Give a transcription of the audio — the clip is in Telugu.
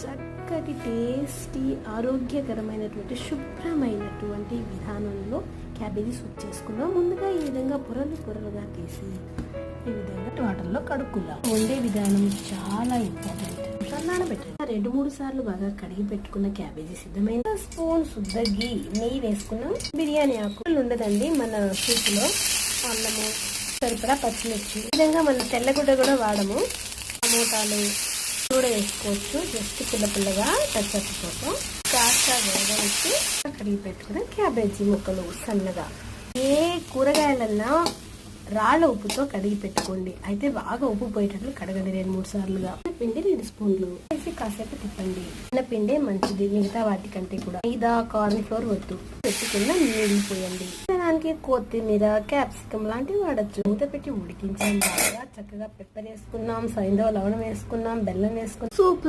చక్కటి టేస్టీ ఆరోగ్యకరమైనటువంటి శుభ్రమైనటువంటి విధానంలో క్యాబేజీ సూప్ చేసుకుందాం. ముందుగా ఈ విధంగా పొరలు పొరలుగా తీసి ఈ విధంగా వాటర్లో కడుక్కుందాం. వండే విధానం చాలా ఇంపార్టెంట్ నానబెట్టండి రెండు మూడు సార్లు బాగా కడిగి పెట్టుకున్న క్యాబేజీ సిద్ధమైన స్పూన్ శుద్ధ గీ నెయ్యి వేసుకున్నాం బిర్యానీ ఆకులు ఉండదండి మన సూపులో అన్నము సరిపడా పచ్చిమిర్చి. ఈ విధంగా మనం తెల్లగుడ్డ కూడా వాడము. టమోటాలు కూడా వేసుకోవచ్చు. జస్ట్ పిల్ల పిల్లగా టచ్అప్ కోసం కాస్త వేగనిచ్చి కడిగి పెట్టుకున్న క్యాబేజీ ముక్కలు సన్నగా. ఏ కూరగాయలన్నా రాళ్ళ ఉప్పుతో కడిగి పెట్టుకోండి. అయితే బాగా ఉప్పు పోయేటట్లు కడగండి రెండు మూడు సార్లుగా. పిండి రెండు స్పూన్లు. వేసి కాసేపు తిప్పండి. చిన్న పిండే మంచిది మిగతా వాటికంటే కూడా. మైదా కార్న్ ఫ్లోర్ వద్దు. పెట్టుకున్న నీళ్ళు పోయండి. దానికి కొత్తిమీర క్యాప్సికం లాంటివి వాడచ్చు. మూత పెట్టి ఉడికించాం బాగా. చక్కగా పెప్పర్ వేసుకున్నాం సైంధవ లవణం వేసుకున్నాం బెల్లం వేసుకున్నాం. సూప్